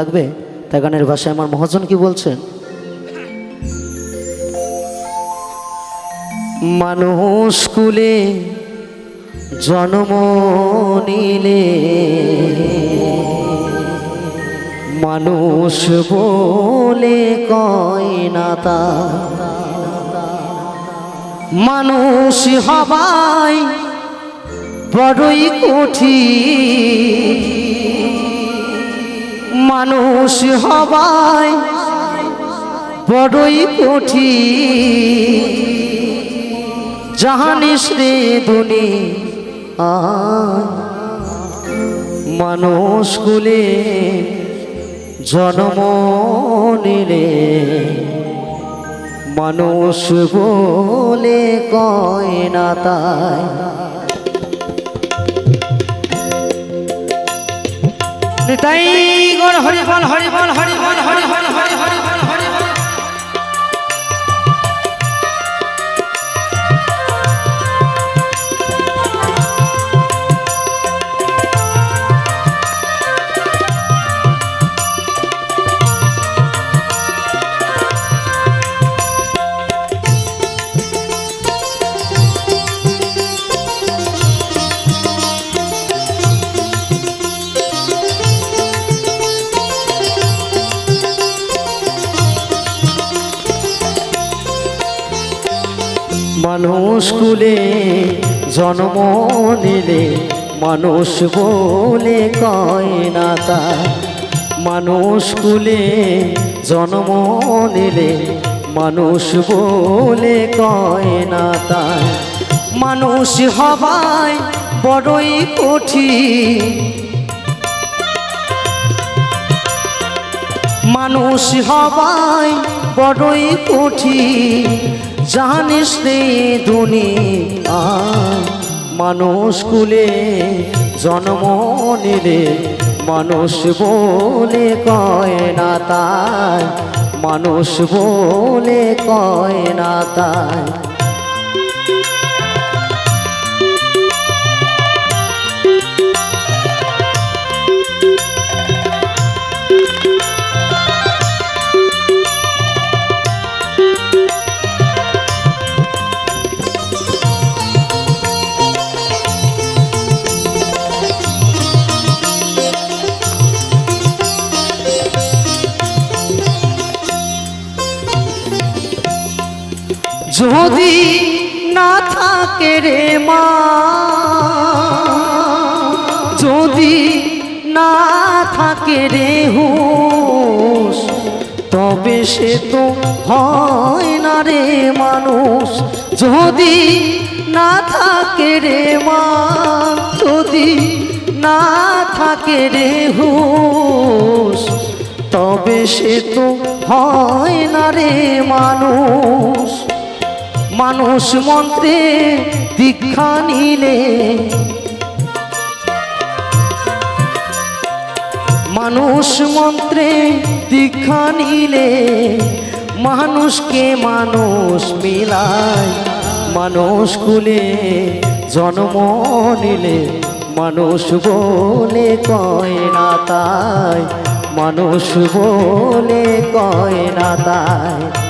থাকবে তাই গানের ভাষায় আমার মহাজন কি বলছেন? মানুষ কুলে জন্ম নিলে, মানুষ বলে কয় না তা। মানুষ হবাই বড়ই কঠিন। মানুষ হবাই বড়ই কঠিন। জাহানিস রে দুনি মানুষ কুলে জন্ম নিলে, মানুষ বলে কয় না তাই। নিতাই গণ হরিবল হরিবল হরিবল হরিবল হরিবল মানুষ কুলে জন্ম নিলে মানুষ বলে কয় তা। মানুষ কুলে জন্ম নিলে মানুষ বলে কয় না তা। মানুষ হবাই বড়ই কঠিন। মানুষ হবাই বড়ই কঠিন। জানিস নে দুনিয়া, মানুষ কুলে জন্ম নিলে, মানুষ বলে কয় না তাই, মানুষ বলে কয় না তাই। যদি না থাকে রে মা, যদি না থাকে রে হুশ, তবে সে তো হয় না রে মানুষ। যদি না থাকে রে মা, যদি না থাকে রে হুশ, তবে সে তো হয় না রে মানুষ। মানুষ মন্ত্রে দীক্ষা নিলে। মানুষ মন্ত্রে দীক্ষা নিলে, মানুষকে মানুষ মিলায়, মানুষ কুলে জন্ম নিলে, মানুষ বলে কয় না তাই, মানুষ বলে কয় না তাই।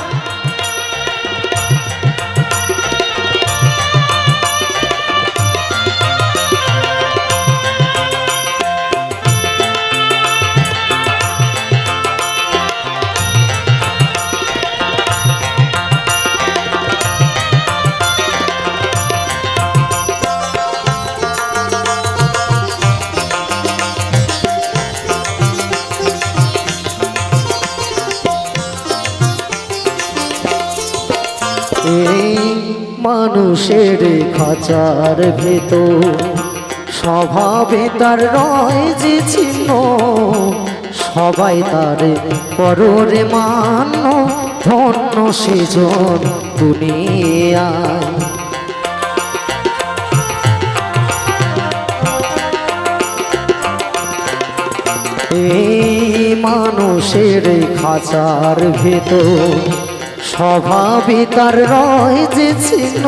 এই মানুষের খাঁচার ভেতর, স্বভাবে তার রয় যে ছিন্ন, সবাই তার পররে মান্য, ধন্য সেজন দুনিয়ায়। এই মানুষের খাঁচার ভেতর স্বভাবে তার রয় যে ছিল,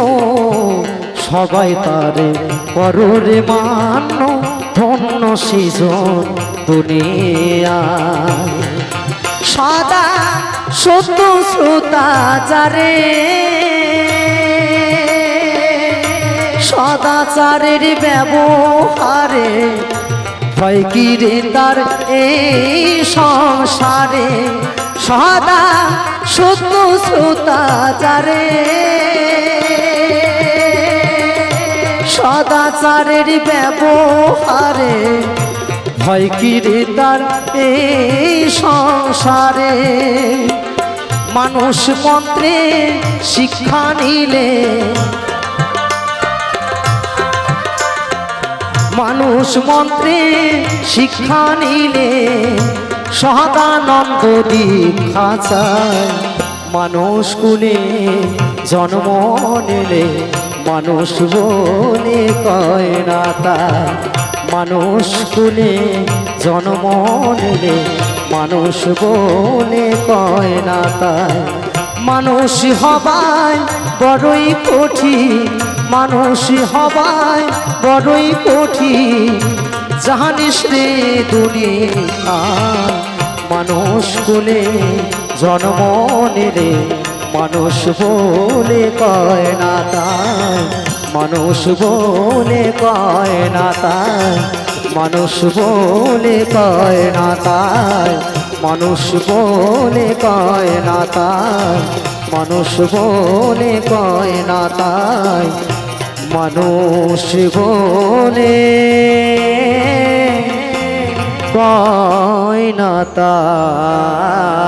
সবাই তারে পররে মান্য, ধন্য সৃজন দুনিয়ায়। সদা সত্য শ্রোতা যারে সদাচারের ব্যবহারে ভয় কি রে তার এই সংসারে? সদা সত্য শ্রোতা যারে সদাচারের ব্যবহারে ভয় কি রে তার এই সংসারে? মানুষ মন্ত্রে শিক্ষা নিলে মানুষ মন্ত্রে শিক্ষা নিলে সদানন্দ দীক্ষা চায়। মানুষ কুলে জন্ম নিলে, মানুষ বলে কয় না তাই। মানুষ কুলে জন্ম নিলে, মানুষ বলে কয় না তাই। মানুষ হবাই বড়ই কঠিন মানুষ হবাই বড়ই কঠিন। জানিস রে দুনিয়া, মানুষ কুলে জন্ম নিলে, মানুষ বলে কয় না তাই। মানুষ বলে কয় না তাই, মানুষ বলে কয় না তাই। মানুষ বলে কয় না তাই, মানুষ বলে কয় না তাই। মানুষ বলে কয়না তাই